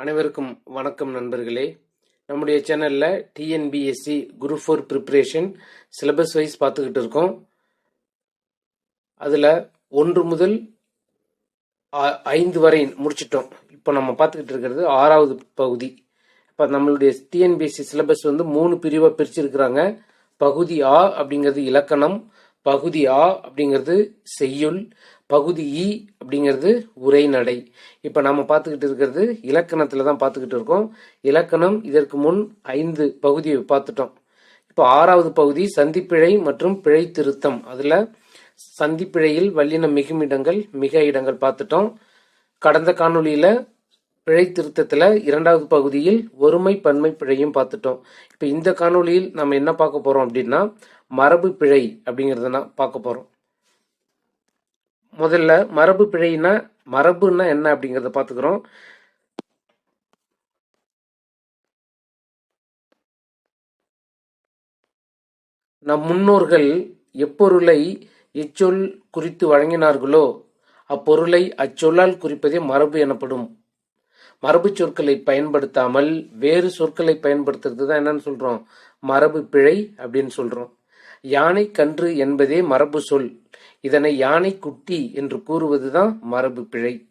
அனைவருக்கும் வணக்கம் நண்பர்களே. நம்முடைய சேனலில் TNPSC group four preparation syllabus wise பார்த்துக்கிட்டு இருக்கோம். அதில் ஒன்று முதல் ஐந்து வரை முடிச்சிட்டோம். இப்போ நம்ம பார்த்துக்கிட்டு இருக்கிறது ஆறாவது பகுதி. இப்போ நம்மளுடைய டிஎன்பிஎஸ்சி சிலபஸ் வந்து மூணு பிரிவாக பிரிச்சிருக்கிறாங்க. பகுதி ஆ அப்படிங்கிறது இலக்கணம் பகுதி ஆ அப்படிங்கிறது செய்யுள் பகுதி இ அப்படிங்கிறது உரைநடை. இப்போ நம்ம பார்த்துக்கிட்டு இருக்கிறது இலக்கணத்தில் தான் பார்த்துக்கிட்டு இருக்கோம். இலக்கணம் இதற்கு முன் ஐந்து பகுதியை பார்த்துட்டோம். இப்போ ஆறாவது பகுதி சந்திப்பிழை மற்றும் பிழை திருத்தம். அதில் சந்திப்பிழையில் வல்லின மிகுமிடங்கள் மிக இடங்கள் பார்த்துட்டோம். கடந்த காணொலியில் பிழை திருத்தத்தில் இரண்டாவது பகுதியில் ஒருமை பன்மை பிழையும் பார்த்துட்டோம். இப்போ இந்த காணொளியில் நம்ம என்ன பார்க்க போகிறோம் அப்படின்னா மரபு பிழை அப்படிங்கிறத பார்க்க போகிறோம் முதல்ல மரபு பிழைனா மரபுன்னா என்ன அப்படிங்கிறத பார்த்துக்கிறோம். நம் முன்னோர்கள் எப்பொருளை எச்சொல் குறித்து வழங்கினார்களோ அப்பொருளை அச்சொல்லால் குறிப்பதே மரபு எனப்படும். மரபு சொற்களை பயன்படுத்தாமல் வேறு சொற்களை பயன்படுத்துறது தான் என்னன்னு சொல்றோம். மரபு பிழை அப்படின்னு சொல்றோம். யானை கன்று என்பதே மரபு சொல். இதனை யானை குட்டி என்று கூறுவதுதான் மரபு பிழை.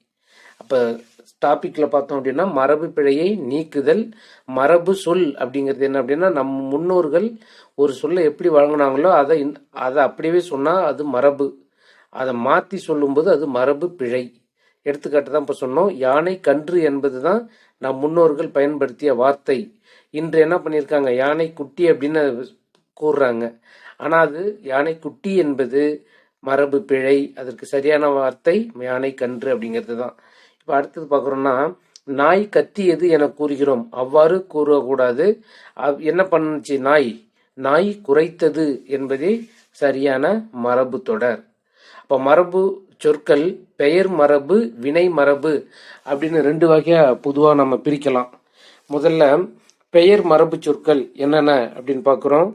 அப்ப டாபிக்ல பார்த்தோம் அப்படின்னா மரபு பிழையை நீக்குதல் மரபு சொல் அப்படிங்கிறது என்ன அப்படின்னா நம் முன்னோர்கள் ஒரு சொல்லை எப்படி வழங்கினாங்களோ அதை இன்- அதை அப்படியே சொன்னா அது மரபு. அதை மாத்தி சொல்லும்போது அது மரபு பிழை. எடுத்துக்காட்டு தான் இப்போ சொன்னோம். யானை கன்று என்பது தான் நம் முன்னோர்கள் பயன்படுத்திய வார்த்தை. இன்று என்ன பண்ணியிருக்காங்க? யானை குட்டி அப்படின்னு கூறுறாங்க. ஆனால் அது யானை குட்டி என்பது மரபு பிழை அதற்கு சரியான வார்த்தை யானை கன்று அப்படிங்கிறது தான். இப்போ அடுத்தது பார்க்குறோம்னா நாய் கத்தியது என கூறுகிறோம். அவ்வாறு கூறக்கூடாது. என்ன பண்ணுச்சு? நாய். நாய் குறைத்தது என்பதே சரியான மரபு தொடர். அப்போ மரபு சொற்கள் பெயர் மரபு வினை மரபு அப்படின்னு ரெண்டு வகையாக பொதுவாக நம்ம பிரிக்கலாம். முதல்ல பெயர் மரபு சொற்கள் என்னென்ன அப்படின்னு பார்க்குறோம்.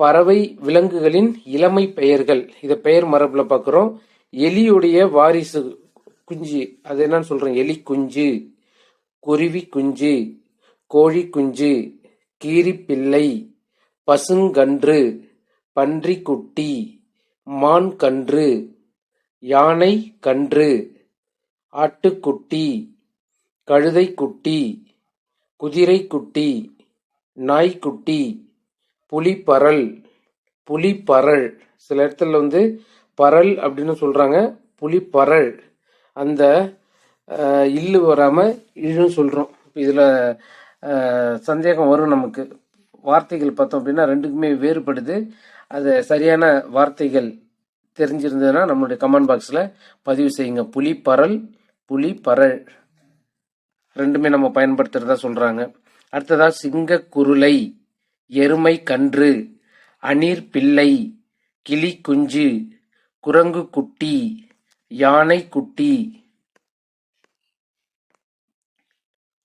பறவை விலங்குகளின் இளமை பெயர்கள். இதை பெயர் மரபுல பார்க்குறோம். எலியுடைய வாரிசு குஞ்சு. அது என்னன்னு சொல்றோம் எலி குஞ்சு குருவி குஞ்சு கோழி குஞ்சு கீரிப்பிள்ளை பசுங்கன்று பன்றிக்குட்டி மான் கன்று யானை கன்று ஆட்டுக்குட்டி கழுதைக்குட்டி குதிரைக்குட்டி நாய்க்குட்டி புலிப்பரல் புலிப்பரல். சில இடத்துல வந்து பரல் அப்படின்னு சொல்கிறாங்க புலிப்பரல். அந்த இல்லு வராமல் இழுன்னு சொல்கிறோம் இப்போ இதில் சந்தேகம் வரும் நமக்கு. வார்த்தைகள் பார்த்தோம் அப்படின்னா ரெண்டுக்குமே வேறுபடுது. அது சரியான வார்த்தைகள் தெரிஞ்சிருந்ததுன்னா நம்மளுடைய கமெண்ட் பாக்ஸில் பதிவு செய்யுங்க. புலிப்பரல் புலிப்பரல். ரெண்டுமே நம்ம பயன்படுத்துகிறதா சொல்கிறாங்க அடுத்ததாக சிங்க குருளை. எருமை கன்று அணிர் பிள்ளை கிளி குஞ்சு குரங்கு குட்டி யானை குட்டி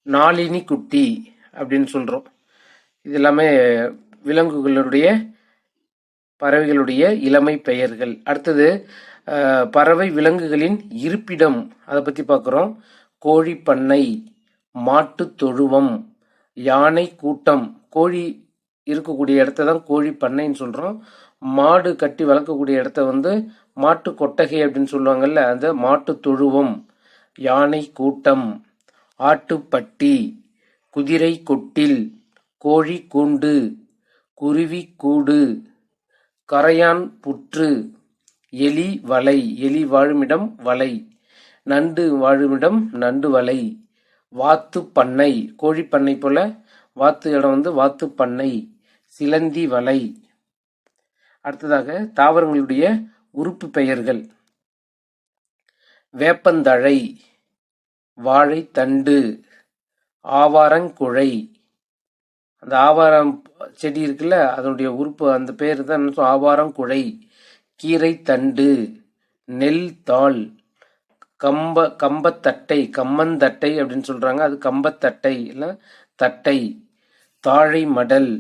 நாளினி குட்டி அப்படின்னு சொல்றோம். இது எல்லாமே விலங்குகளுடைய பறவைகளுடைய இளமை பெயர்கள். அடுத்தது பறவை விலங்குகளின் இருப்பிடம். அதை பற்றி பார்க்குறோம். கோழி பண்ணை மாட்டு தொழுவம் யானை கூட்டம். கோழி இருக்கக்கூடிய இடத்த தான் கோழி பண்ணைன்னு சொல்கிறோம் மாடு கட்டி வளர்க்கக்கூடிய இடத்த வந்து மாட்டு கொட்டகை அப்படின்னு சொல்லுவாங்கல்ல அந்த மாட்டு தொழுவம் யானை கூட்டம் ஆட்டுப்பட்டி குதிரை கொட்டில் கோழி கூண்டு குருவி கூடு கரையான் புற்று எலி வலை எலி வாழுமிடம் வலை நண்டு வாழுமிடம் நண்டு வலை வாத்து பண்ணை கோழி பண்ணை போல வாத்து இடம் வந்து வாத்து பண்ணை. சிலந்தி வலை அடுத்ததாக தாவரங்களுடைய உறுப்பு பெயர்கள். வேப்பந்தழை வாழைத்தண்டு ஆவாரங்குழை. அந்த ஆவாரம் செடி இருக்குல்ல அதனுடைய உறுப்பு அந்த பேர் தான் என்ன ஆவாரங்குழை. கீரைத்தண்டு நெல் தாள் கம்ப கம்பத்தட்டை கம்மந்தட்டை அப்படின்னு சொல்கிறாங்க அது கம்பத்தட்டை இல்லை தட்டை. தாழை மடல்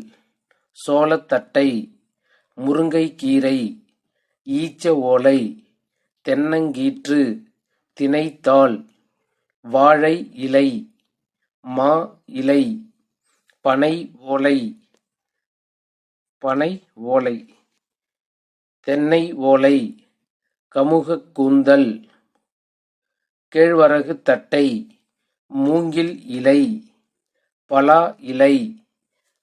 சோளத்தட்டை முருங்கைக்கீரை ஈச்ச ஓலை தென்னங்கீற்று தினைத்தாள் வாழை இலை மா இலை பனை ஓலை பனை ஓலை தென்னை ஓலை கமுகக் கூந்தல் கேழ்வரகு தட்டை மூங்கில் இலை பலா இலை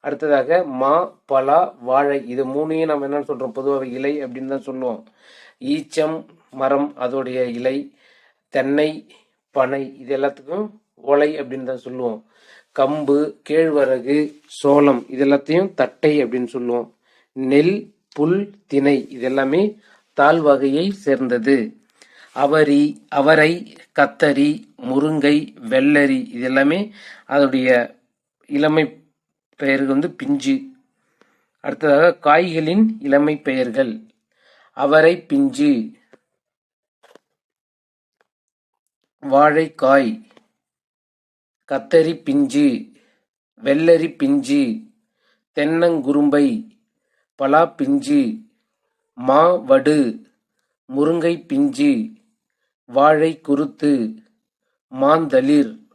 அடுத்ததாக மா பலா வாழை. இது மூணையும் நம்ம என்ன சொல்றோம். பொதுவாக இலை அப்படின்னு தான் சொல்லுவோம். ஈச்சம் மரம் அதோடைய இலை தென்னை பனை இது எல்லாத்துக்கும் ஓலை அப்படின்னு தான் சொல்லுவோம். கம்பு கேழ்வரகு சோளம் இது எல்லாத்தையும் தட்டை அப்படின்னு சொல்லுவோம். நெல் புல் திணை இது எல்லாமே தாழ் வகையை சேர்ந்தது. அவரி அவரை கத்தரி முருங்கை வெள்ளரி இது எல்லாமே அதோடைய இளமை பெயர்கள் வந்து பிஞ்சு. அடுத்ததாக காய்களின் இளமை பெயர்கள். அவரை பிஞ்சு. வாழைக்காய். கத்தரி பிஞ்சு. வெள்ளரி பிஞ்சு. தென்னங்குரும்பை. பலா பிஞ்சு. மாவடு. முருங்கை பிஞ்சு. வாழை குருத்து மாந்தளிர்.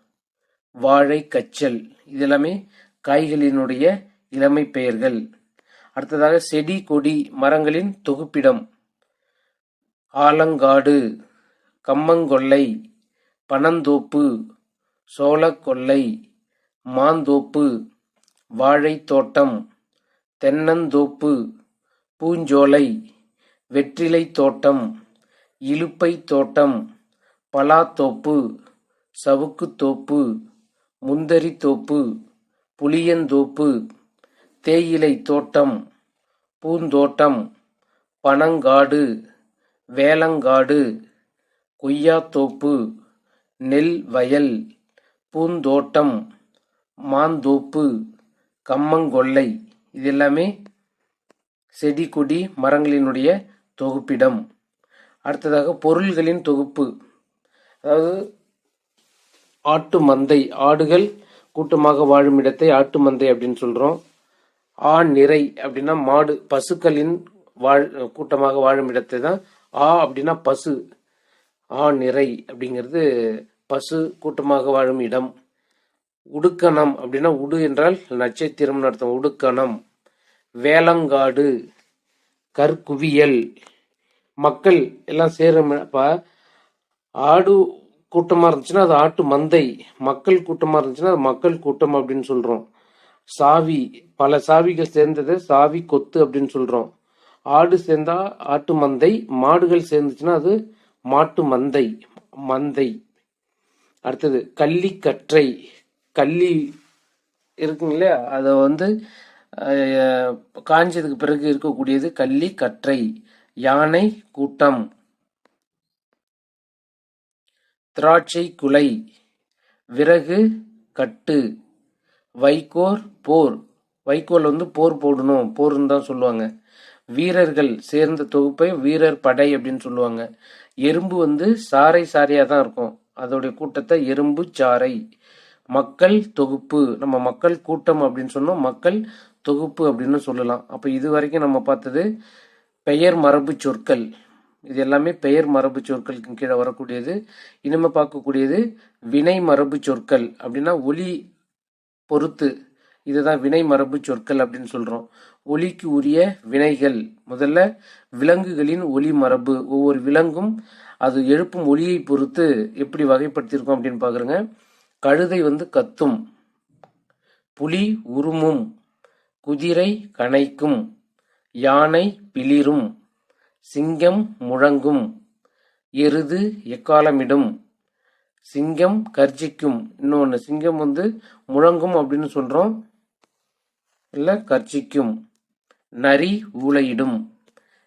வாழை கச்சல் இதெல்லாமே காய்களினுடைய இளமை பெயர்கள். அடுத்ததாக செடி கொடி மரங்களின் தொகுப்பிடம். ஆலங்காடு கம்மங்கொல்லை பனந்தோப்பு சோளக்கொல்லை மாந்தோப்பு வாழைத்தோட்டம் தென்னந்தோப்பு பூஞ்சோலை வெற்றிலை தோட்டம் இலுப்பை தோட்டம் பலாத்தோப்பு சவுக்குத்தோப்பு முந்தரி தோப்பு புளியந்தோப்பு தேயிலை தோட்டம் பூந்தோட்டம் பனங்காடு வேலங்காடு கொய்யாத்தோப்பு நெல் வயல் பூந்தோட்டம் மாந்தோப்பு கம்மங்கொல்லை இது எல்லாமே செடி கொடி மரங்களினுடைய தொகுப்பிடம். அடுத்ததாக பொருள்களின் தொகுப்பு. அதாவது ஆட்டு மந்தை ஆடுகள் கூட்டமாக வாழும் இடத்தை ஆட்டு மந்தை அப்படின்னு சொல்றோம். ஆ நிறை அப்படின்னா மாடு பசுக்களின் வாழ் கூட்டமாக வாழும் இடத்தை தான் ஆ அப்படின்னா பசு. ஆ நிறை அப்படிங்கிறது பசு கூட்டமாக வாழும் இடம். உடுக்கணம் அப்படின்னா உடு என்றால் நட்சத்திரம் அர்த்தம். உடுக்கணம். வேலங்காடு கற்குவியல். மக்கள் எல்லாம் சேரும் இப்போ ஆடு கூட்டமாக இருந்துச்சுன்னா அது ஆட்டு மந்தை மக்கள் கூட்டமாக இருந்துச்சுன்னா அது மக்கள் கூட்டம் அப்படின்னு சொல்கிறோம் சாவி பல சாவிகள் சேர்ந்தது சாவி கொத்து அப்படின்னு சொல்கிறோம் ஆடு சேர்ந்தா ஆட்டு மந்தை மாடுகள் சேர்ந்துச்சுன்னா அது மாட்டு மந்தை மந்தை. அடுத்தது கள்ளி கற்றை கள்ளி இருக்குங்க இல்லையா? அதை வந்து காஞ்சதுக்கு பிறகு இருக்கக்கூடியது கள்ளி கற்றை யானை கூட்டம். திராட்சை குலை விறகு கட்டு வைகோர் போர். வைகோல் வந்து போர் போடணும் போர்னு தான் சொல்லுவாங்க. வீரர்கள் சேர்ந்த தொகுப்பை வீரர் படை அப்படின்னு சொல்லுவாங்க. எறும்பு வந்து சாறை சாரையாக தான் இருக்கும். அதோடைய கூட்டத்தை எறும்பு சாறை. மக்கள் தொகுப்பு. நம்ம மக்கள் கூட்டம் அப்படின்னு சொன்னோம். மக்கள் தொகுப்பு அப்படின்னு சொல்லலாம். அப்போ இது வரைக்கும் நம்ம பார்த்தது பெயர் மரபு சொற்கள். இது எல்லாமே பெயர் மரபு சொற்களுக்கு கீழே வரக்கூடியது. இனிமே பார்க்கக்கூடியது வினை மரபு சொற்கள் அப்படின்னா ஒலி பொறுத்து இதுதான் வினை மரபு சொற்கள் அப்படின்னு சொல்றோம். ஒலிக்கு உரிய வினைகள் முதல்ல விலங்குகளின் ஒலி மரபு. ஒவ்வொரு விலங்கும் அது எழுப்பும் ஒலியை பொறுத்து எப்படி வகைப்படுத்தியிருக்கோம் அப்படின்னு பாக்குறேங்க. கழுதை வந்து கத்தும் புலி உருமும் குதிரை கனைக்கும் யானை பிளிரும். சிங்கம் முழங்கும் எருது எக்காலமிடும். சிங்கம் கர்ஜிக்கும். இன்னொன்று சிங்கம் வந்து முழங்கும் அப்படின்னு சொல்கிறோம் இல்லை கர்ஜிக்கும். நரி ஊளையிடும்.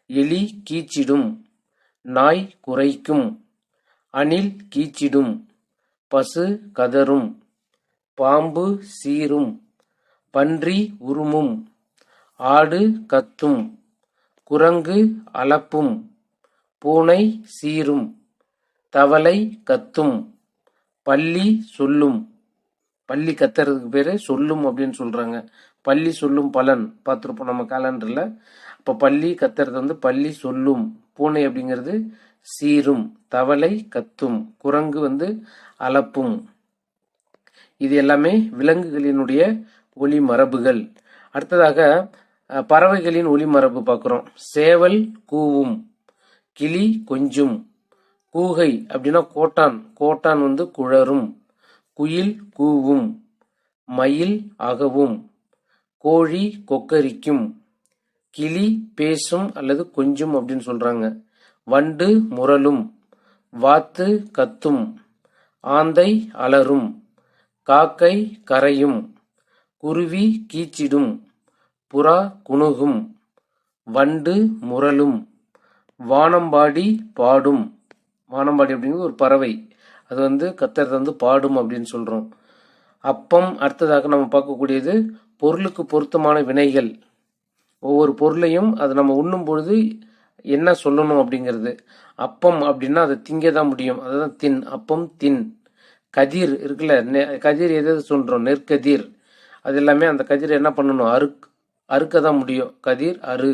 எலி கீச்சிடும். நாய் குறைக்கும் அணில் கீச்சிடும். பசு கதரும். பாம்பு சீரும். பன்றி உருமும் ஆடு கத்தும். குரங்கு அளப்பும் பூனை சீரும் தவளை கத்தும் பள்ளி சொல்லும். பள்ளி கத்துறதுக்கு பேரு சொல்லும் அப்படின்னு சொல்றாங்க. பள்ளி சொல்லும் பலன் பார்த்துருப்போம் நம்ம கேலண்டர்ல அப்போ பள்ளி கத்துறது வந்து பள்ளி சொல்லும். பூனை அப்படிங்கிறது சீரும் தவளை கத்தும் குரங்கு வந்து அளப்பும். இது எல்லாமே விலங்குகளினுடைய ஒளி மரபுகள் அடுத்ததாக பறவைகளின் ஒளிமரபு பார்க்குறோம். சேவல் கூவும். கிளி கொஞ்சும். கூகை அப்படின்னா கோட்டான். கோட்டான் வந்து குழரும். குயில் கூவும். மயில் அகவும். கோழி கொக்கரிக்கும். கிளி பேசும் அல்லது கொஞ்சும் அப்படின்னு சொல்றாங்க. வண்டு முரலும். வாத்து கத்தும். ஆந்தை அலறும் காக்கை கரையும். குருவி கீச்சிடும். புறா குணுகும் வண்டு முரலும் வானம்பாடி பாடும். வானம்பாடி அப்படிங்கிறது ஒரு பறவை. அது வந்து கத்துறது வந்து பாடும் அப்படின்னு சொல்கிறோம் அப்பம் அடுத்ததாக நம்ம பார்க்கக்கூடியது பொருளுக்கு பொருத்தமான வினைகள். ஒவ்வொரு பொருளையும் அது நம்ம உண்ணும் பொழுது என்ன சொல்லணும் அப்படிங்கிறது. அப்பம் அப்படின்னா அதை திங்க தான் முடியும். அதுதான் தின். அப்பம் தின். கதிர் இருக்குல்ல நெ- கதிர் எது எது நெற்கதிர். அது எல்லாமே அந்த கதிர் என்ன பண்ணணும்? அறுக் அறுக்க தான் முடியும். கதிர் அறு.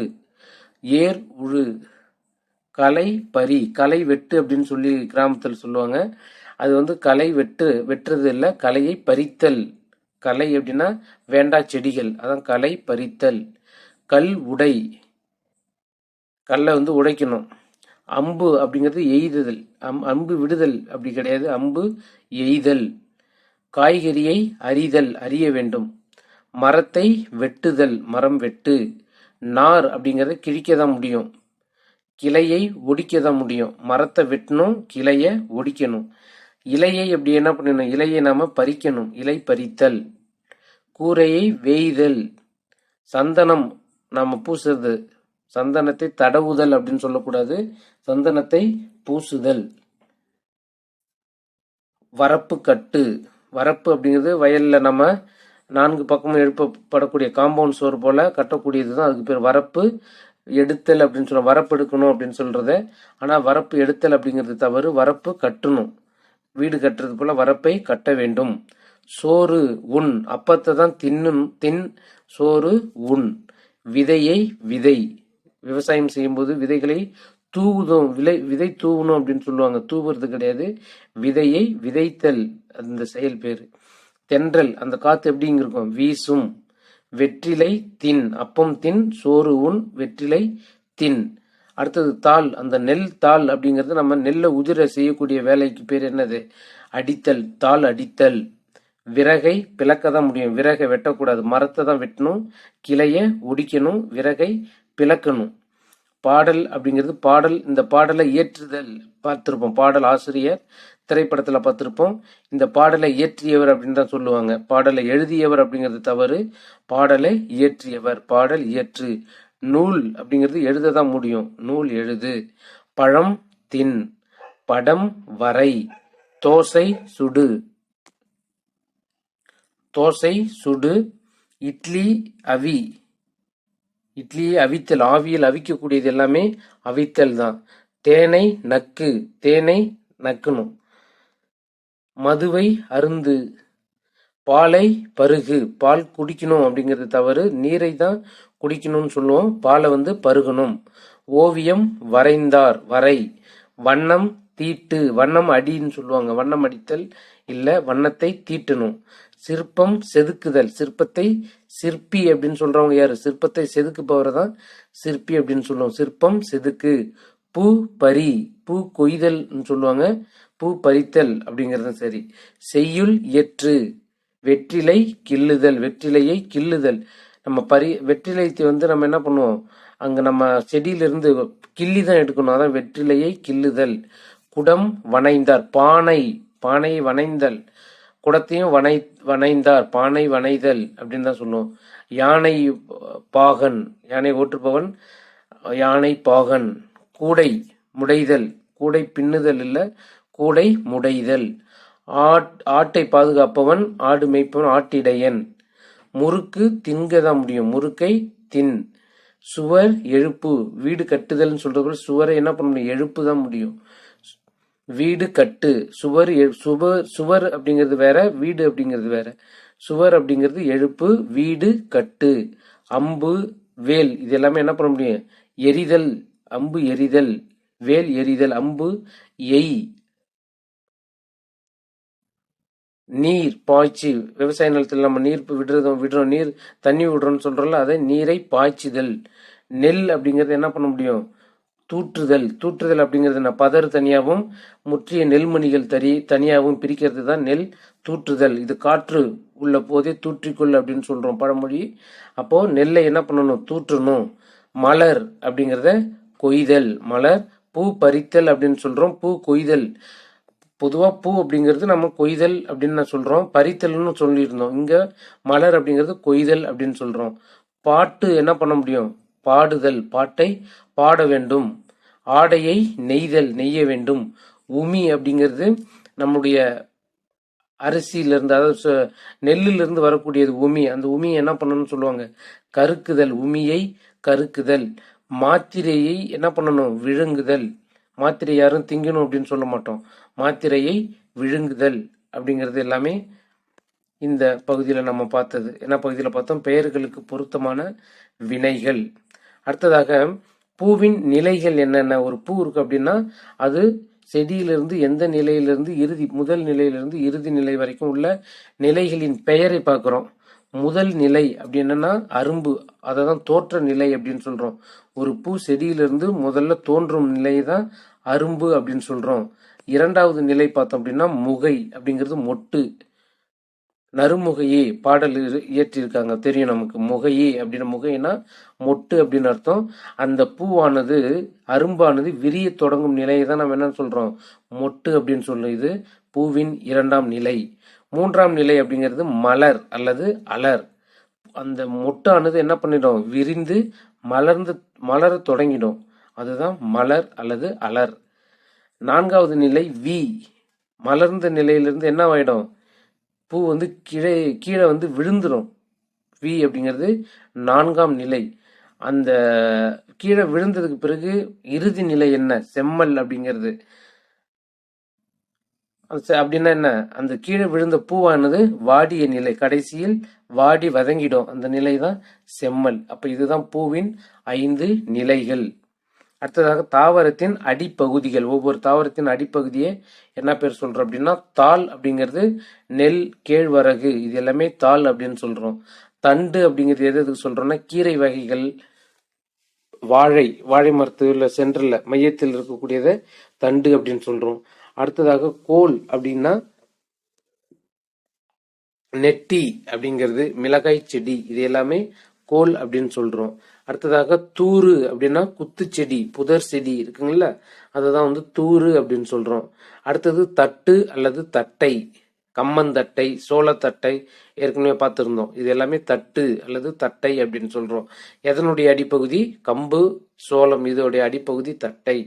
ஏர் உழு. களை பறி களை வெட்டு அப்படின்னு சொல்லி கிராமத்தில் சொல்லுவாங்க. அது வந்து களை வெட்டு வெட்டுறது இல்லை. களையை பறித்தல். களை அப்படின்னா வேண்டா செடிகள். அதான் களை பறித்தல். கல் உடை. கல்லை வந்து உடைக்கணும். அம்பு அப்படிங்கிறது எய்துதல். அம் அம்பு விடுதல் அப்படி கிடையாது. அம்பு எய்தல். காய்கறியை அறிதல் அறிய வேண்டும். மரத்தை வெட்டுதல் மரம் வெட்டு. நார் அப்படிங்கிறத கிழிக்க தான் முடியும். கிளையை ஒடிக்க தான் முடியும். மரத்தை வெட்டணும் கிளையை ஒடிக்கணும். இலையை அப்படி என்ன பண்ணணும்? இலையை நாம் பறிக்கணும். இலை பறித்தல். கூரையை வேய்தல். சந்தனம் நாம் பூசுறது. சந்தனத்தை தடவுதல் அப்படின்னு சொல்லக்கூடாது. சந்தனத்தை பூசுதல். வரப்பு கட்டு. வரப்பு அப்படிங்கிறது வயலில் நம்ம நான்கு பக்கமும் எழுப்பப்படக்கூடிய காம்பவுண்ட் சோறு போல் கட்டக்கூடியது தான். அதுக்கு பேர் வரப்பு எடுத்தல் அப்படின்னு சொல்ல வரப்பு எடுக்கணும் அப்படின்னு சொல்கிறத ஆனால் வரப்பு எடுத்தல் அப்படிங்கிறது தவறு. வரப்பு கட்டணும். வீடு கட்டுறது போல் வரப்பை கட்ட வேண்டும். சோறு உண். அப்பத்தை தான் தின்னும் தின் சோறு உண். விதையை விதை. விவசாயம் செய்யும்போது விதைகளை தூவுதும். விலை விதை தூவணும் அப்படின்னு சொல்லுவாங்க. தூவுறது கிடையாது. விதையை விதைத்தல். அந்த செயல் பேர். தென்றல் அந்த காத்து எப்படிங்க இருக்கும் வீசும். வெற்றிலை தின் அப்பம் தின் சோறு உண் வெற்றிலை தின். அடுத்தது தாள் அந்த நெல் தாள் அப்படிங்கிறது நம்ம நெல்லை உதிர செய்யக்கூடிய வேலைக்கு பேர் என்னது? அடித்தல் தாள் அடித்தல். விறகை பிளக்க தான் முடியும். விறகை வெட்டக்கூடாது. மரத்தை தான் வெட்டணும். கிளைய ஒடிக்கணும் விறகை பிளக்கணும். பாடல் அப்படிங்கிறது பாடல் இந்த பாடலை இயற்றுதல் பார்த்துருப்போம். பாடல் ஆசிரியர் திரைப்படத்தில் பார்த்துருப்போம். இந்த பாடலை இயற்றியவர் அப்படின்னு தான் சொல்லுவாங்க. பாடலை எழுதியவர் அப்படிங்கிறது தவறு. பாடலை இயற்றியவர். பாடல் இயற்று. நூல் அப்படிங்கிறது எழுத தான் முடியும். நூல் எழுது. பழம் தின். படம் வரை. தோசை சுடு. தோசை சுடு. இட்லி அவி. இட்லியை அவித்தல் ஆவியில் அவிக்கக்கூடியது எல்லாமே அவித்தல் தான். தேனை நக்கு தேனை நக்கணும். மதுவை அருந்து பாலை பருகு. பால் குடிக்கணும் அப்படிங்கிறது தவறு. நீரை தான் குடிக்கணும்னு சொல்லுவோம். பாலை வந்து பருகணும். ஓவியம் வரைந்தார் வரை. வண்ணம் தீட்டு வண்ணம் அடின்னு சொல்லுவாங்க. வண்ணம் அடித்தல் இல்லை வண்ணத்தை தீட்டணும். சிற்பம் செதுக்குதல். சிற்பத்தை சிற்பி அப்படின்னு சொல்றவங்க யாரு? சிற்பத்தை செதுக்குபவர் தான் சிற்பி அப்படின்னு சொல்லுவோம். சிற்பம் செதுக்கு. பூ பறி. பூ கொய்தல்னு சொல்லுவாங்க. பூ பறித்தல் அப்படிங்கிறது சரி. செய்யுள் இயற்று. வெற்றிலை கிள்ளுதல். வெற்றிலையை கிள்ளுதல். நம்ம பறி வெற்றிலைத்தை வந்து நம்ம என்ன பண்ணுவோம்? அங்க நம்ம செடியிலிருந்து கிள்ளி தான் எடுக்கணும். அதான் வெற்றிலையை கிள்ளுதல். குடம் வனைந்தார் பானை. பானையை வனைந்தல் குடத்தையும் வனை வனைந்தார் பானை வனைதல் அப்படின்னு தான் சொல்லுவோம். யானை பாகன் யானை ஓட்டுப்பவன் யானை பாகன் கூடை முடைதல் கூடை பின்னுதல் இல்லை கூடை முடைதல். ஆட் ஆட்டை பாதுகாப்பவன் ஆடு மேய்ப்பவன் ஆட்டிடையன். முறுக்கு தின்க தான் முடியும். முறுக்கை தின். சுவர் எழுப்பு வீடு கட்டுதல்னு சொல்றது சுவரை என்ன பண்ண முடியும்? எழுப்பு தான் முடியும். வீடு கட்டு. சுவர் எ- சுவர் சுவர் அப்படிங்கிறது வேற வீடு அப்படிங்கிறது வேற. சுவர் அப்படிங்கிறது எழுப்பு வீடு கட்டு. அம்பு வேல். இது எல்லாமே என்ன பண்ண முடியும்? எரிதல். அம்பு எரிதல். வேல் எரிதல். அம்பு எய். நீர் பாய்ச்சி. விவசாய நிலத்தில் நம்ம நீர் விடுறதும் விடுறோம். நீர் தண்ணி விடுறோம்னு சொல்றோம்ல அதை நீரை பாய்ச்சிதல். நெல் அப்படிங்கிறது என்ன பண்ண முடியும்? தூற்றுதல். தூற்றுதல் அப்படிங்கிறது என்ன? பதறு தனியாகவும் முற்றிய நெல்மணிகள் தறி தனியாகவும் பிரிக்கிறது தான் நெல் தூற்றுதல். இது காற்று உள்ள போதே தூற்றிக்கொள் அப்படின்னு சொல்கிறோம் பழமொழி. அப்போது நெல்லை என்ன பண்ணணும்? தூற்றணும். மலர் அப்படிங்கிறத கொய்தல். மலர் பூ பறித்தல் அப்படின்னு சொல்கிறோம் பூ கொய்தல். பொதுவாக பூ அப்படிங்கிறது நம்ம கொய்தல் அப்படின்னு நான் சொல்கிறோம் பறித்தல்னு சொல்லியிருந்தோம். இங்கே மலர் அப்படிங்கிறது கொய்தல் அப்படின்னு சொல்கிறோம் பாட்டு என்ன பண்ண முடியும்? பாடுதல் பாட்டை பாட வேண்டும். ஆடையை நெய்தல் நெய்ய வேண்டும். உமி அப்படிங்கிறது நம்முடைய அரிசியிலிருந்து அதாவது ச- நெல்லிலிருந்து வரக்கூடியது உமி. அந்த உமி என்ன பண்ணணும்னு சொல்லுவாங்க? கருக்குதல். உமியை கருக்குதல். மாத்திரையை என்ன பண்ணணும்? விழுங்குதல். மாத்திரை யாரும் திங்கணும் அப்படின்னு சொல்ல மாட்டோம். மாத்திரையை விழுங்குதல் அப்படிங்கிறது எல்லாமே இந்த பகுதியில் நம்ம பார்த்தது. என்ன பகுதியில் பார்த்தோம்? பெயர்களுக்கு பொருத்தமான வினைகள். அடுத்ததாக பூவின் நிலைகள் என்னென்ன? ஒரு பூ இருக்கு அப்படின்னா அது செடியிலிருந்து எந்த நிலையிலிருந்து இறுதி முதல் நிலையிலிருந்து இறுதி நிலை வரைக்கும் உள்ள நிலைகளின் பெயரை பார்க்குறோம். முதல் நிலை அப்படி என்னன்னா அரும்பு. அதை தான் தோற்ற நிலை அப்படின்னு சொல்கிறோம் ஒரு பூ செடியிலிருந்து முதல்ல தோன்றும் நிலை தான் அரும்பு அப்படின்னு சொல்கிறோம் இரண்டாவது நிலை பார்த்தோம் அப்படின்னா முகை அப்படிங்கிறது மொட்டு. நறுமுகையே பாடல் இரு- இயற்றியிருக்காங்க. தெரியும் நமக்கு. முகையே அப்படின்னு முகைனா மொட்டு அப்படின்னு அர்த்தம். அந்த பூவானது அரும்பானது விரிய தொடங்கும் நிலையை தான் நம்ம என்னன்னு சொல்கிறோம் மொட்டு அப்படின்னு சொல்றோம் இது பூவின் இரண்டாம் நிலை. மூன்றாம் நிலை அப்படிங்கிறது மலர் அல்லது அலர். அந்த மொட்டானது என்ன பண்ணிடும்? விரிந்து மலர்ந்து மலர தொடங்கிடும். அதுதான் மலர் அல்லது அலர். நான்காவது நிலை வி. மலர்ந்த நிலையிலிருந்து என்ன ஆகிடும் பூ வந்து கீழே கீழே வந்து விழுந்துடும் வி அப்படிங்கிறது நான்காம் நிலை. அந்த கீழே விழுந்ததுக்கு பிறகு இறுதி நிலை என்ன? செம்மல் அப்படிங்கிறது. அப்படின்னா என்ன? அந்த கீழே விழுந்த பூவானது வாடிய நிலை. கடைசியில் வாடி வதங்கிடும். அந்த நிலை தான் செம்மல். அப்போ இதுதான் பூவின் ஐந்து நிலைகள். அடுத்ததாக தாவரத்தின் அடிப்பகுதிகள். ஒவ்வொரு தாவரத்தின் அடிப்பகுதியை என்ன பேர் சொல்றோம் அப்படின்னா தாள் அப்படிங்கிறது நெல் கேழ்வரகு. இது எல்லாமே தாள் அப்படின்னு சொல்றோம். தண்டு அப்படிங்கிறது எது எதுக்கு சொல்றோம்னா கீரை வகைகள் வாழை வாழை மரத்துல சென்டர்ல மையத்தில் இருக்கக்கூடியதை தண்டு அப்படின்னு சொல்றோம். அடுத்ததாக கோல் அப்படின்னா நெட்டி அப்படிங்கிறது மிளகாய் செடி. இது எல்லாமே கோல் அப்படின்னு சொல்றோம். அடுத்ததாக தூறு அப்படின்னா குத்துச்செடி புதர் செடி இருக்குதுங்கள்ல அதை தான் வந்து தூறு அப்படின்னு சொல்கிறோம் அடுத்தது தட்டு அல்லது தட்டை கம்மந்தட்டை சோளத்தட்டை ஏற்கனவே பார்த்துருந்தோம். இது எல்லாமே தட்டு அல்லது தட்டை அப்படின்னு சொல்கிறோம் எதனுடைய அடிப்பகுதி? கம்பு சோளம் இதோடைய அடிப்பகுதி தட்டை.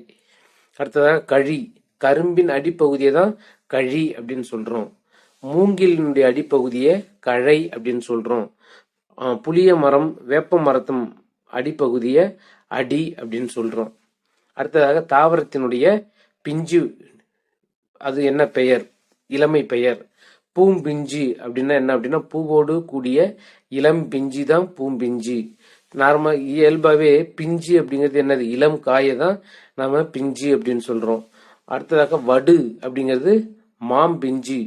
அடுத்ததாக கழி கரும்பின் அடிப்பகுதியை தான் கழி அப்படின்னு சொல்கிறோம் மூங்கிலினுடைய அடிப்பகுதியை கழை அப்படின்னு சொல்கிறோம் புளிய மரம் வேப்ப மரத்தும் அடிப்பகுதியை அடி அப்படின்னு சொல்கிறோம் அடுத்ததாக தாவரத்தினுடைய பிஞ்சு அது என்ன பெயர்? இளமை பெயர். பூம்பிஞ்சு அப்படின்னா என்ன அப்படின்னா பூவோடு கூடிய இளம் பிஞ்சு தான் பூம்பிஞ்சு. நார்மல் இயல்பாகவே பிஞ்சு அப்படிங்கிறது என்னது? இளம் காயை தான் நாம் பிஞ்சு அப்படின்னு சொல்கிறோம் அடுத்ததாக வடு அப்படிங்கிறது மாம்பிஞ்சு.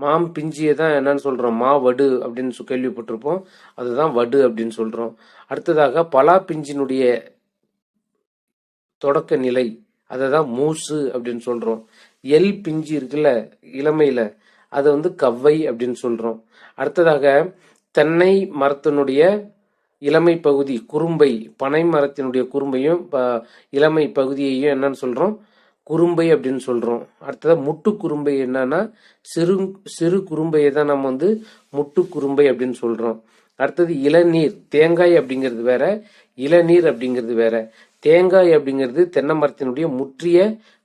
மாம் பிஞ்சியை தான் என்னன்னு சொல்கிறோம் மா வடு அப்படின்னு கேள்விப்பட்டிருப்போம். அதுதான் வடு அப்படின்னு சொல்கிறோம் அடுத்ததாக பலா பிஞ்சினுடைய தொடக்க நிலை அதை தான் மூசு அப்படின்னு சொல்கிறோம் எல் பிஞ்சு இருக்குல்ல இளமையில் அதை வந்து கவ்வை அப்படின்னு சொல்கிறோம் அடுத்ததாக தென்னை மரத்தினுடைய இளமை பகுதி குறும்பை பனை மரத்தினுடைய குறும்பையும் ப- இளமை பகுதியையும் என்னன்னு சொல்கிறோம் குறும்பை அப்படின்னு சொல்கிறோம் அடுத்ததாக முட்டு குறும்பை என்னன்னா சிறு சிறு குறும்பையை தான் நம்ம வந்து முட்டு குறும்பை அப்படின்னு சொல்கிறோம் அடுத்தது இளநீர் தேங்காய் அப்படிங்கிறது வேற இளநீர் அப்படிங்கிறது வேற. தேங்காய் அப்படிங்கிறது தென்னை மரத்தினுடைய முற்றிய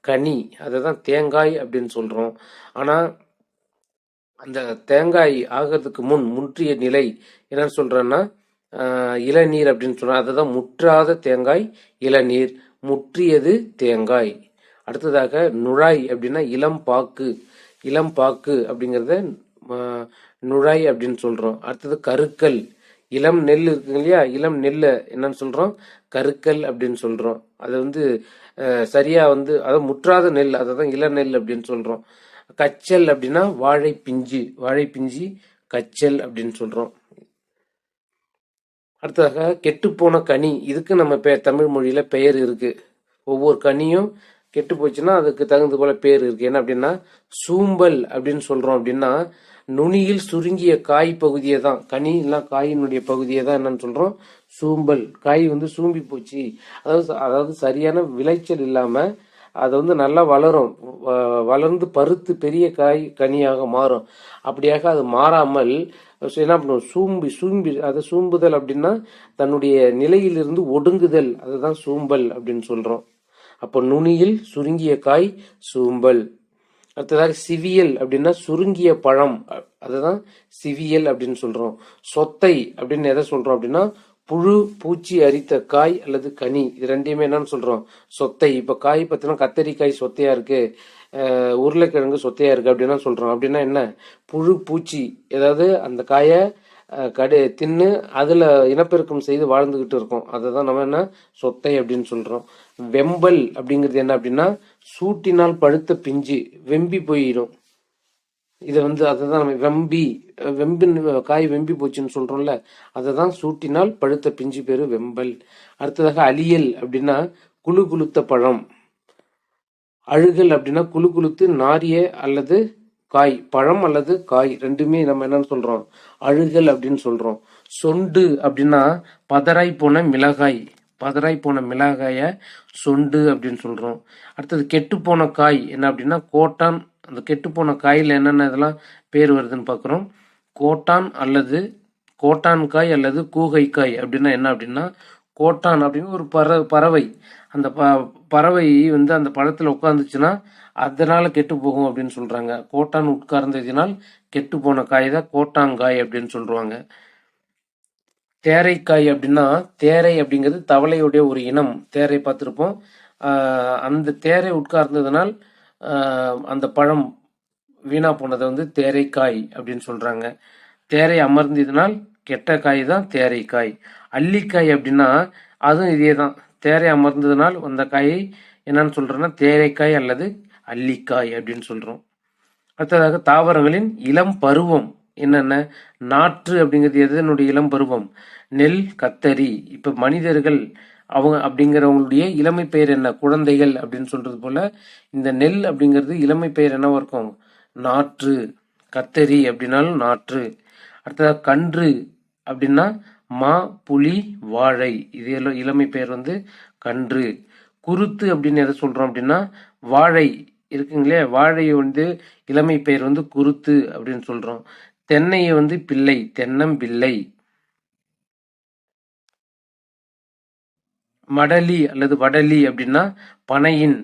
கனி. அதை தான் தேங்காய் அப்படின்னு சொல்கிறோம் ஆனால் அந்த தேங்காய் ஆகிறதுக்கு முன் முற்றிய நிலை என்ன சொல்கிறேன்னா இளநீர் அப்படின்னு சொல்கிறோம் அதை தான் முற்றாத தேங்காய் இளநீர். முற்றியது தேங்காய். அடுத்ததாக நுழாய் அப்படின்னா இளம் பாக்கு இளம் பாக்கு அப்படிங்கிறத நுழாய் அப்படின்னு சொல்கிறோம் அடுத்தது கருக்கல். இளம் நெல் இருக்குங்க இல்லையா? இளம் நெல்லை என்னன்னு சொல்கிறோம் கருக்கல் அப்படின்னு சொல்கிறோம் அது வந்து சரியாக வந்து அதாவது முற்றாத நெல் அதை தான் இளநெல் அப்படின்னு சொல்கிறோம் கச்சல் அப்படின்னா வாழை பிஞ்சு வாழை பிஞ்சு கச்சல் அப்படின்னு சொல்கிறோம் அடுத்ததாக கெட்டுப்போன கனி. இதுக்கு நம்ம பெ தமிழ் மொழியில் பெயர் இருக்குது ஒவ்வொரு கனியும் கெட்டு போச்சுன்னா அதுக்கு தகுந்த போல பேர் இருக்கு. என்ன அப்படின்னா சூம்பல் அப்படின்னு சொல்றோம் அப்படின்னா நுனியில் சுருங்கிய காய் பகுதியை தான். கனி இல்லை காயினுடைய பகுதியை தான் என்னன்னு சொல்றோம். சூம்பல். காய் வந்து சூம்பி போச்சு. அதாவது அதாவது சரியான விளைச்சல் இல்லாம அது வந்து நல்லா வளரும். வ- வளர்ந்து பருத்து பெரிய காய் கனியாக மாறும். அப்படியாக அது மாறாமல் என்ன பண்ணும்? சூம்பி சூம்பி அதை சூம்புதல் அப்படின்னா தன்னுடைய நிலையிலிருந்து ஒடுங்குதல். அதுதான் சூம்பல் அப்படின்னு சொல்றோம். அப்போ நுனியில் சுருங்கிய காய் சூம்பல். அடுத்ததாக சிவியல் அப்படின்னா சுருங்கிய பழம். அதுதான் சிவியல் அப்படின்னு சொல்றோம். சொத்தை அப்படின்னு எதை சொல்றோம் அப்படின்னா புழு பூச்சி அரித்த காய் அல்லது கனி. இது ரெண்டையுமே என்னன்னு சொல்றோம். சொத்தை. இப்ப காய் பார்த்தீங்கன்னா கத்தரிக்காய் சொத்தையா இருக்கு. உருளைக்கிழங்கு சொத்தையா இருக்கு அப்படின்னா சொல்றோம். அப்படின்னா என்ன? புழு பூச்சி. ஏதாவது அந்த காயை கடு தின்னு அதுல இனப்பெருக்கம் செய்து வாழ்ந்துகிட்டு இருக்கோம். அதை தான் நம்ம என்ன? சொத்தை அப்படின்னு சொல்றோம். வெம்பல் அப்படிங்கிறது என்ன அப்படின்னா சூட்டினால் பழுத்த பிஞ்சு வெம்பி போயிடும் இதை வந்து அதை தான் நம்ம வெம்பி அஹ் வெம்பின் காய் வெம்பி போச்சுன்னு சொல்றோம்ல அதை தான் சூட்டினால் பழுத்த பிஞ்சு பேரு வெம்பல். அடுத்ததாக அலியல் அப்படின்னா குழு குளுத்த பழம். அழுகல் அப்படின்னா குழு குளுத்து நாரிய அல்லது காய் பழம் அல்லது காய் ரெண்டுமே நம்ம என்னன்னு சொல்றோம். அழுகல் அப்படின்னு சொல்றோம். சொண்டு அப்படின்னா பதறாய் போன மிளகாய். பதறாய் போன மிளகாய சொண்டு அப்படின்னு சொல்கிறோம் அடுத்தது கெட்டு போன காய் என்ன அப்படின்னா கோட்டான். அந்த கெட்டு போன காயில் என்னென்ன இதெல்லாம் பேர் வருதுன்னு பார்க்குறோம் கோட்டான் அல்லது கோட்டான் காய் அல்லது கூகை காய் அப்படின்னா என்ன அப்படின்னா கோட்டான் அப்படின்னு ஒரு பற பறவை. அந்த ப பறவை வந்து அந்த பழத்தில் உட்காந்துச்சுன்னா அதனால் கெட்டு போகும் அப்படின்னு சொல்கிறாங்க கோட்டான் உட்கார்ந்ததினால் கெட்டு போன காய் தான் கோட்டாங்காய் அப்படின்னு சொல்லுவாங்க தேரைக்காய் அப்படின்னா தேரை அப்படிங்கிறது தவளையுடைய ஒரு இனம். தேரை பார்த்துருப்போம். அந்த தேரை உட்கார்ந்ததுனால் அந்த பழம் வீணா போனதை வந்து தேரைக்காய் அப்படின்னு சொல்கிறாங்க தேரை அமர்ந்ததுனால் கெட்ட காய் தான் தேரைக்காய். அல்லிக்காய் அப்படின்னா அதுவும் இதே தான். தேரை அமர்ந்ததுனால் அந்த காயை என்னன்னு சொல்கிறோன்னா தேரைக்காய் அல்லது அல்லிக்காய் அப்படின்னு சொல்கிறோம் அடுத்ததாக தாவரங்களின் இளம் பருவம். என்னென்ன? நாற்று அப்படிங்கிறது எதனுடைய இளம் பருவம்? நெல் கத்தரி. இப்போ மனிதர்கள் அவங்க அப்படிங்கிறவங்களுடைய இளமை பெயர் என்ன? குழந்தைகள் அப்படின்னு சொல்றது போல இந்த நெல் அப்படிங்கிறது இளமை பெயர் என்னவா இருக்கும்? நாற்று. கத்தரி அப்படின்னாலும் நாற்று. அடுத்ததாக கன்று அப்படின்னா மா புலி வாழை. இது எல்லாம் இளமை பெயர் வந்து கன்று. குருத்து அப்படின்னு எதை சொல்றோம் அப்படின்னா வாழை. இருக்குங்களே வாழையை வந்து இளமை பெயர் வந்து குருத்து அப்படின்னு சொல்றோம். தென்னையை வந்து பிள்ளை தென்னம்பிள்ளை மடலி அல்லது வடலி அப்படின்னா பனையின்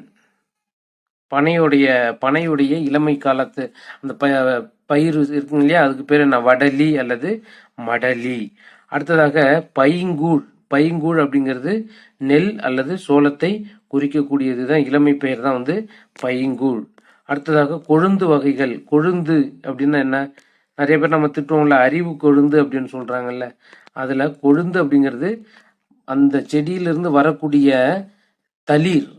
பனையுடைய பனையுடைய இளமை காலத்து அந்த ப பயிர் இருக்குங்க இல்லையா? அதுக்கு பேர் என்ன? வடலி அல்லது மடலி. அடுத்ததாக பைங்கூழ் பைங்கூழ் அப்படிங்கிறது நெல் அல்லது சோளத்தை குறிக்கக்கூடியது தான் இளமை பெயர் தான் வந்து பைங்கூழ். அடுத்ததாக கொழுந்து வகைகள் கொழுந்து அப்படின்னா என்ன? நிறைய பேர் நம்ம திட்டுவோம்ல அறிவு கொழுந்து அப்படின்னு சொல்கிறாங்கல்ல அதில் கொழுந்து அப்படிங்கிறது அந்த செடியிலிருந்து வரக்கூடிய தளிர்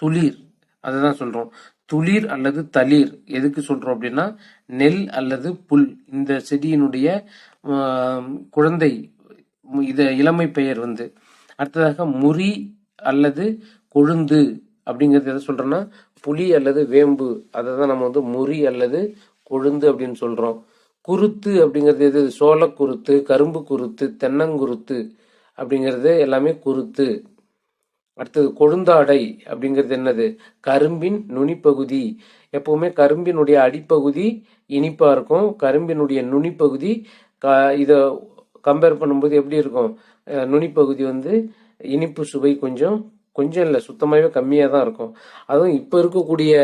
துளிர் அதை தான் சொல்கிறோம் துளிர் அல்லது தளிர் எதுக்கு சொல்கிறோம் அப்படின்னா நெல் அல்லது புல். இந்த செடியினுடைய குழந்தை இத இளமை பெயர் வந்து. அடுத்ததாக முறி அல்லது கொழுந்து அப்படிங்கிறது எதை சொல்கிறோன்னா புலி அல்லது வேம்பு. அதை தான் நம்ம வந்து முறி அல்லது கொழுந்து அப்படின்னு சொல்கிறோம் குருத்து அப்படிங்கிறது எது? சோளக்குருத்து கரும்பு குருத்து தென்னங்குருத்து அப்படிங்கிறது எல்லாமே குருத்து. அடுத்தது கொழுந்தாடை அப்படிங்கிறது என்னது? கரும்பின் நுனிப்பகுதி. எப்பவுமே கரும்பினுடைய அடிப்பகுதி இனிப்பாக இருக்கும். கரும்பினுடைய நுனிப்பகுதி க இதை கம்பேர் பண்ணும்போது எப்படி இருக்கும்? நுனிப்பகுதி வந்து இனிப்பு சுவை கொஞ்சம் கொஞ்சம் இல்லை சுத்தமாகவே கம்மியாக தான் இருக்கும். அதுவும் இப்போ இருக்கக்கூடிய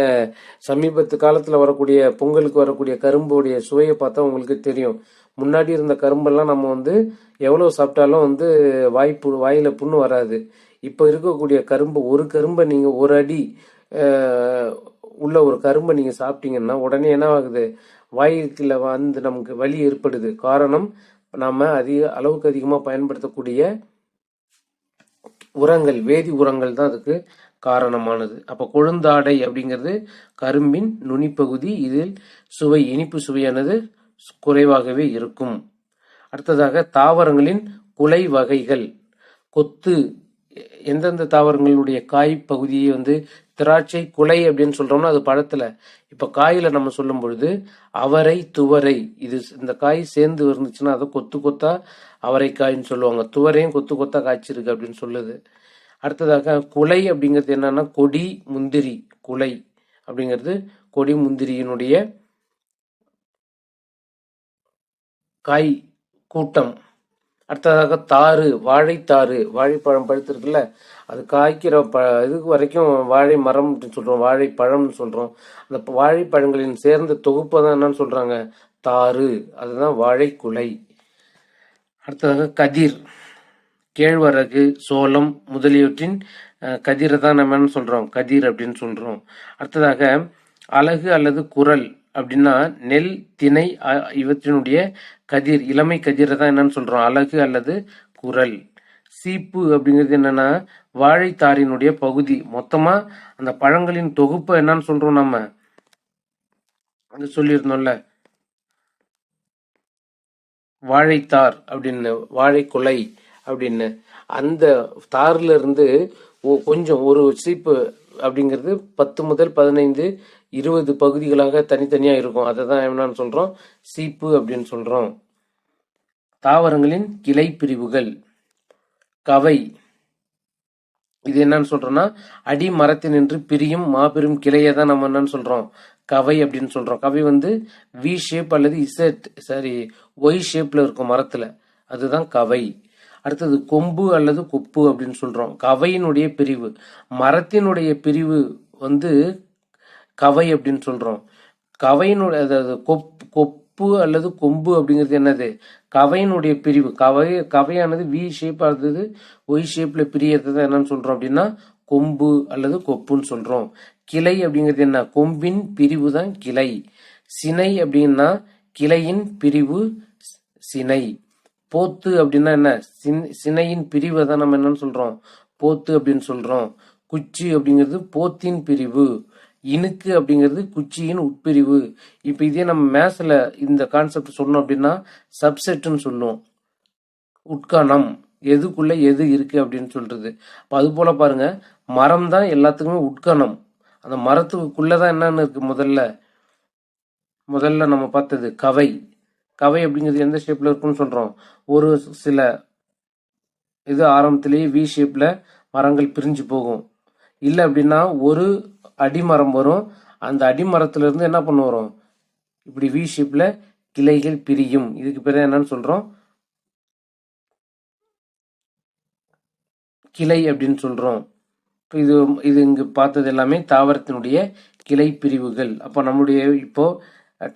சமீபத்து காலத்தில் வரக்கூடிய பொங்கலுக்கு வரக்கூடிய கரும்புடைய சுவையை பார்த்தா உங்களுக்கு தெரியும். முன்னாடி இருந்த கரும்பெல்லாம் நம்ம வந்து எவ்வளோ சாப்பிட்டாலும் வந்து வாய் பு வாயில் புண்ணு வராது. இப்போ இருக்கக்கூடிய கரும்பு ஒரு கரும்பை நீங்கள் ஒரு அடி உள்ள ஒரு கரும்பை நீங்கள் சாப்பிட்டீங்கன்னா உடனே என்ன ஆகுது? வாய்க்குள்ள வந்து நமக்கு வலி ஏற்படுது. காரணம் நாம் அதிக அளவுக்கு அதிகமாக பயன்படுத்தக்கூடிய உரங்கள் வேதி உரங்கள் தான் அதுக்கு காரணமானது. அப்போ கொழுந்தாடை அப்படிங்கிறது கரும்பின் நுனிப்பகுதி. இதில் சுவை இனிப்பு சுவையானது குறைவாகவே இருக்கும். அடுத்ததாக தாவரங்களின் குலை வகைகள். கொத்து எந்தெந்த தாவரங்களுடைய காய் பகுதியை வந்து திராட்சை குலை அப்படின்னு சொல்றோம்னா அது பழத்துல. இப்ப காயில நம்ம சொல்லும் பொழுது அவரை துவரை இது இந்த காய் சேர்ந்து இருந்துச்சுன்னா அதை கொத்து கொத்தா அவரைக்காய்ன்னு சொல்லுவாங்க. துவரையும் கொத்து கொத்தா காய்ச்சிருக்கு அப்படின்னு சொல்லுது. அடுத்ததாக குலை அப்படிங்கிறது என்னன்னா கொடி முந்திரி குலை அப்படிங்கிறது கொடி முந்திரியினுடைய காய் கூட்டம். அடுத்ததாக தாறு வாழைத்தாறு. வாழைப்பழம் பழுத்திருக்குல்ல அது காய்க்கிற ப இதுக்கு வரைக்கும் வாழை மரம் அப்படின்னு சொல்கிறோம் வாழைப்பழம்னு சொல்கிறோம் அந்த வாழைப்பழங்களின் சேர்ந்த தொகுப்பை தான் என்னன்னு சொல்கிறாங்க தாறு அதுதான் வாழைக்குலை அடுத்ததாக கதிர் கேழ்வரகு சோளம் முதலியவற்றின் கதிரை தான் நம்ம என்ன சொல்கிறோம் கதிர் அப்படின்னு சொல்கிறோம் அடுத்ததாக அழகு அல்லது குரல் அப்படின்னா நெல் திணை இவற்றினுடைய கதிர் இளமை கதிரை தான் என்னன்னு சொல்கிறோம் அலகு அல்லது குரல். சீப்பு அப்படிங்கிறது என்னன்னா வாழைத்தாரினுடைய பகுதி. மொத்தமாக அந்த பழங்களின் தொகுப்பை என்னன்னு சொல்கிறோம் நம்ம. அது சொல்லியிருந்தோம்ல. வாழைத்தார் அப்படின்னு வாழைக்குலை அப்படின்னு. அந்த தார்ல இருந்து ஒ- கொஞ்சம் ஒரு சீப்பு அப்படிங்கிறது பத்து முதல் பதினைந்து இருபது பகுதிகளாக தனித்தனியா இருக்கும். அதை தான் என்னன்னு சொல்றோம்? சீப்பு அப்படின்னு சொல்றோம். தாவரங்களின் கிளை பிரிவுகள். கவை. இது என்னன்னு சொல்றோம்னா அடி மரத்தினின்று பிரியும் மாபெரும் கிளையை தான் நம்ம என்னன்னு சொல்றோம். கவை அப்படின்னு சொல்கிறோம் கவை வந்து வி ஷேப் அல்லது இசட் சாரி ஒய் ஷேப்பில் இருக்கும் மரத்தில். அதுதான் கவை. அடுத்தது கொம்பு அல்லது கொப்பு அப்படின்னு சொல்கிறோம் கவையினுடைய பிரிவு. மரத்தினுடைய பிரிவு வந்து கவை அப்படின்னு சொல்கிறோம் கவையினுடைய அதாவது கொப் கொப்பு அல்லது கொம்பு அப்படிங்கிறது என்னது? கவையினுடைய பிரிவு. கவை கவையானது வி ஷேப் அல்லது ஒய் ஷேப்பில் பிரியறது என்னன்னு சொல்கிறோம் அப்படின்னா கொம்பு அல்லது கொப்புன்னு சொல்கிறோம் கிளை அப்படிங்கிறது என்ன? கொம்பின் பிரிவு தான் கிளை. சினை அப்படின்னா கிளையின் பிரிவு சினை. போத்து அப்படின்னா என்ன? சின்- சினையின் பிரிவை தான் நம்ம என்னன்னு சொல்றோம். போத்து அப்படின்னு சொல்றோம். குச்சி அப்படிங்கிறது போத்தின் பிரிவு. இனுக்கு அப்படிங்கிறது குச்சியின் உட்பிரிவு. இப்போ இதே நம்ம மேத்ஸ்ல இந்த கான்செப்ட் சொன்னோம் அப்படின்னா சப்செட்டுன்னு சொல்லுவோம். உட்கணம். எதுக்குள்ள எது இருக்கு அப்படின்னு சொல்றது. அப்ப அது போல பாருங்க. மரம் தான் எல்லாத்துக்குமே உட்கணம். அந்த மரத்துக்குள்ளே தான் என்னென்னு இருக்குது முதல்ல. முதல்ல நம்ம பார்த்தது கவை. கவை அப்படிங்கிறது எந்த ஷேப்பில் இருக்குன்னு சொல்கிறோம் ஒரு சில இது ஆரம்பத்திலேயே வி ஷேப்பில் மரங்கள் பிரிஞ்சு போகும். இல்லை அப்படின்னா ஒரு அடிமரம் வரும். அந்த அடிமரத்துலேருந்து என்ன பண்ண வரும்? இப்படி வி ஷேப்பில் கிளைகள் பிரியும். இதுக்கு பேர் என்னன்னு சொல்கிறோம் கிளை அப்படின்னு சொல்கிறோம் இப்போ இது இது இங்கு பார்த்தது எல்லாமே தாவரத்தினுடைய கிளை பிரிவுகள் அப்போ நம்முடைய இப்போ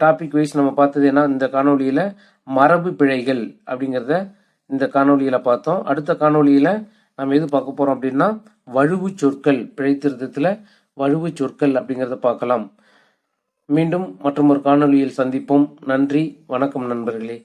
டாபிக் வைஸ் நம்ம பார்த்தது என்ன இந்த காணொலியில் மரபு பிழைகள் அப்படிங்கிறத இந்த காணொலியில் பார்த்தோம். அடுத்த காணொலியில் நம்ம எது பார்க்க போகிறோம் அப்படின்னா வழுவு சொற்கள் பிழைத்திருத்தத்தில் வழுவு சொற்கள் அப்படிங்கிறத பார்க்கலாம். மீண்டும் மற்றும் ஒரு காணொளியில் சந்திப்போம். நன்றி வணக்கம் நண்பர்களே.